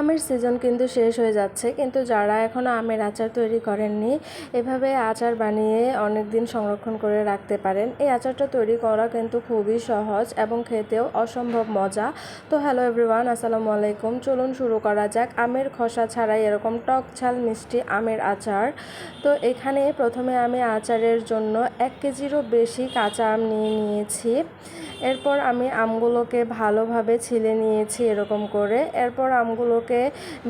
আমের সিজন কিন্তু শেষ হয়ে যাচ্ছে। কিন্তু যারা এখনও আমের আচার তৈরি করেননি, এভাবে আচার বানিয়ে অনেক দিন সংরক্ষণ করে রাখতে পারেন। এই আচারটা তৈরি করা কিন্তু খুবই সহজ এবং খেতেও অসম্ভব মজা। তো হ্যালো এভরিওয়ান আসসালামু আলাইকুম। চলুন শুরু করা যাক। আমের খোসা ছাড়াই এরকম টক ঝাল মিষ্টি আমের আচার। তো এখানে প্রথমে আমি আচারের জন্য এক কেজিরও বেশি কাঁচা আম নিয়ে নিয়েছি। এরপর আমি আমগুলোকে ভালোভাবে ছিলে নিয়েছি এরকম করে। এরপর আমগুলোকে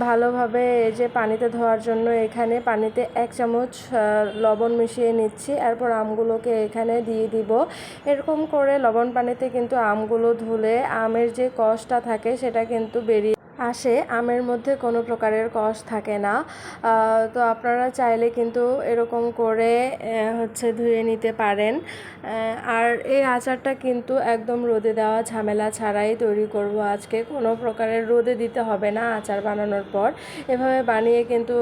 ভালোভাবে এই যে পানিতে ধোয়ার জন্য এখানে পানিতে এক চামচ লবণ মিশিয়ে নিচ্ছি। এরপর আমগুলোকে এখানে দিয়ে দিব। এরকম করে লবণ পানিতে কিন্তু আমগুলো ধুলে আমের যে কষটা থাকে সেটা কিন্তু বেরিয়ে আসে আমের মধ্যে কোনো প্রকারের কষ থাকে না। তো আপনারা চাইলে কিন্তু এরকম করে হচ্ছে ধুয়ে নিতে পারেন। আর এই আচারটা কিন্তু একদম রোদে দেওয়া ঝামেলা ছাড়াই তৈরি করব আজকে। কোনো প্রকারের রোদে দিতে হবে না আচার বানানোর পর। এভাবে বানিয়ে কিন্তু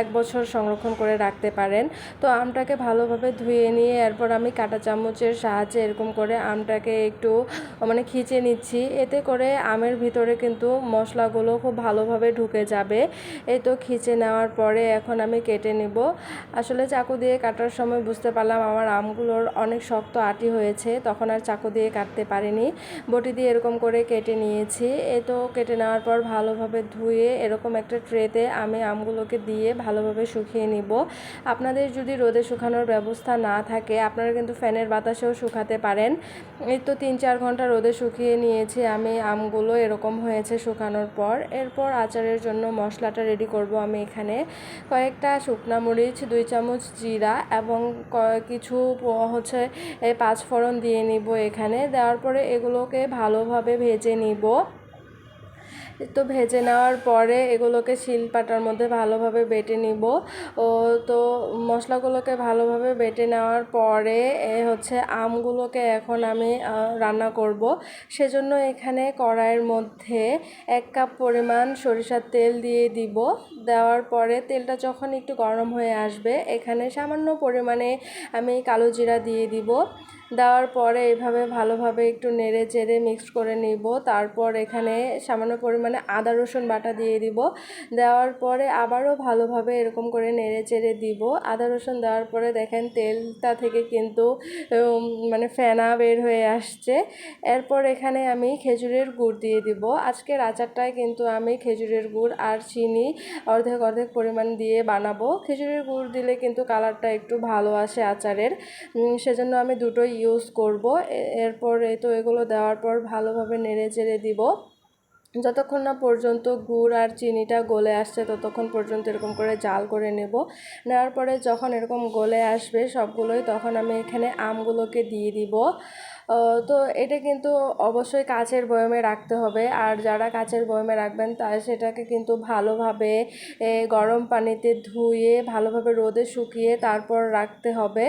এক বছর সংরক্ষণ করে রাখতে পারেন। তো আমটাকে ভালোভাবে ধুয়ে নিয়ে এরপর আমি কাঁটা চামচের সাহায্যে এরকম করে আমটাকে একটু মানে খিচে নিচ্ছি। এতে করে আমের ভিতরে কিন্তু মশলা মশলাগুলো খুব ভালোভাবে ঢুকে যাবে। এই তো খিচে নেওয়ার পরে এখন আমি কেটে নেব। আসলে চাকু দিয়ে কাটার সময় বুঝতে পারলাম আমার আমগুলোর অনেক শক্ত আটি হয়েছে, তখন আর চাকু দিয়ে কাটতে পারিনি। বটি দিয়ে এরকম করে কেটে নিয়েছি। এই তো কেটে নেওয়ার পর ভালোভাবে ধুয়ে এরকম একটা ট্রেতে আমি আমগুলোকে দিয়ে ভালোভাবে শুকিয়ে নিব। আপনাদের যদি রোদে শুকানোর ব্যবস্থা না থাকে, আপনারা কিন্তু ফ্যানের বাতাসেও শুকাতে পারেন। এই তো তিন চার ঘণ্টা রোদে শুকিয়ে নিয়েছি, আমি আমগুলো এরকম হয়েছে শুকানোর পর, এরপর আচারের জন্য মশলাটা রেডি করব আমি এখানে। কয়েকটা শুকনা মরিচ, দুই চামচ জিরা এবং কিছু হচ্ছে পাঁচ ফোড়ন দিয়ে নিব এখানে। দেওয়ার পরে এগুলোকে ভালোভাবে ভেজে নিব। তো ভেজে নেওয়ার পরে এগুলোকে শিলপাটার মধ্যে ভালোভাবে বেটে নিব। ও, তো মশলাগুলোকে ভালোভাবে বেটে নেওয়ার পরে এ হচ্ছে আমগুলোকে এখন আমি রান্না করব। সেজন্য এখানে কড়াইয়ের মধ্যে এক কাপ পরিমাণ সরিষার তেল দিয়ে দিব। দেওয়ার পরে তেলটা যখন একটু গরম হয়ে আসবে, এখানে সামান্য পরিমাণে আমি কালো জিরা দিয়ে দিব। দেওয়ার পরে এভাবে ভালোভাবে একটু নেড়ে চেড়ে মিক্সড করে নিব। তারপর এখানে সামান্য পরিমাণে আদা রসুন বাটা দিয়ে দিব। দেওয়ার পরে আবারও ভালোভাবে এরকম করে নেড়ে চেড়ে দিব। আদা রসুন দেওয়ার পরে দেখেন তেলটা থেকে কিন্তু মানে ফেনা বের হয়ে আসছে। এরপর এখানে আমি খেজুরের গুড় দিয়ে দিব। আজকের আচারটায় কিন্তু আমি খেজুরের গুড় আর চিনি অর্ধেক অর্ধেক পরিমাণ দিয়ে বানাবো। খিচুড়ির গুড় দিলে কিন্তু কালারটা একটু ভালো আসে আচারের। সেজন্য আমি দুটোই ইউজ করব। এরপর এই তো এগুলো দেওয়ার পর ভালোভাবে নেড়ে চেড়ে দিব। যতক্ষণ না পর্যন্ত গুড় আর চিনিটা গলে আসছে, ততক্ষণ পর্যন্ত এরকম করে জাল করে নেব। নেওয়ার পরে যখন এরকম গলে আসবে সবগুলোই, তখন আমি এখানে আমগুলোকে দিয়ে দিব। তো এটা কিন্তু অবশ্যই কাচের বয়মে রাখতে হবে। আর যারা কাচের বয়মে রাখবেন তা সেটাকে কিন্তু ভালোভাবে গরম পানিতে ধুয়ে, ভালোভাবে রোদে শুকিয়ে তারপর রাখতে হবে।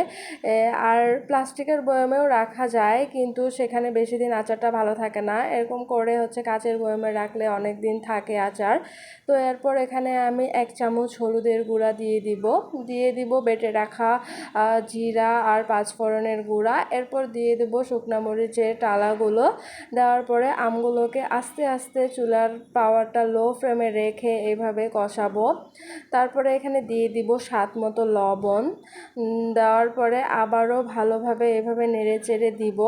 আর প্লাস্টিকের বয়মেও রাখা যায়, কিন্তু সেখানে বেশি দিন আচারটা ভালো থাকে না। এরকম করে হচ্ছে কাচের বয়মে রাখলে অনেক দিন থাকে আচার। তো এরপর এখানে আমি এক চামচ হলুদের গুঁড়া দিয়ে দিব। দিয়ে দিব বেটে রাখা জিরা আর পাঁচফোড়নের গুঁড়া। এরপর দিয়ে দেবো শুকনো শুকনা মরিচের টালাগুলো দেওয়ার পরে আমগুলোকে আস্তে আস্তে চুলার পাওয়ারটা লো ফ্লেমে রেখে এভাবে কষাবো। তারপরে এখানে দিয়ে দিব স্বাদ মতো লবণ। দেওয়ার পরে আবারও ভালোভাবে এভাবে নেড়ে চেড়ে দিব।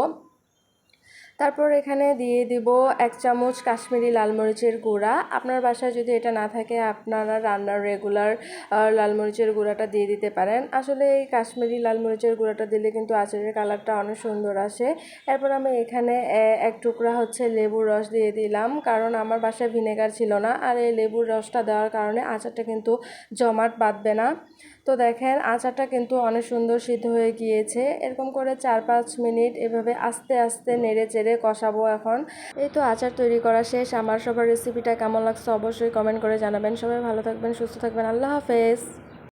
তারপর এখানে দিয়ে দিব এক চামচ কাশ্মীরি লাল মরিচের গুঁড়া। আপনার বাসায় যদি এটা না থাকে, আপনারা রান্নার রেগুলার লাল মরিচের গুঁড়াটা দিয়ে দিতে পারেন। আসলে এই কাশ্মীরি লাল মরিচের গুঁড়াটা দিলে কিন্তু আচারের কালারটা অনেক সুন্দর আসে। এরপর আমি এখানে এক টুকরা হচ্ছে লেবুর রস দিয়ে দিলাম, কারণ আমার বাসায় ভিনেগার ছিল না। আর এই লেবুর রসটা দেওয়ার কারণে আচারটা কিন্তু জমাট বাঁধবে না। তো দেখেন, আচারটা কিন্তু অনেক সুন্দর সিদ্ধ হয়ে গিয়েছে। এরকম করে চার পাঁচ মিনিট এভাবে আস্তে আস্তে নেড়ে চেড়ে কষাবো এখন। এই তো আচার তৈরি করা শেষ। আমার সবার রেসিপিটা কেমন লাগছে অবশ্যই কমেন্ট করে জানাবেন। সবাই ভালো থাকবেন, সুস্থ থাকবেন। আল্লাহ হাফেজ।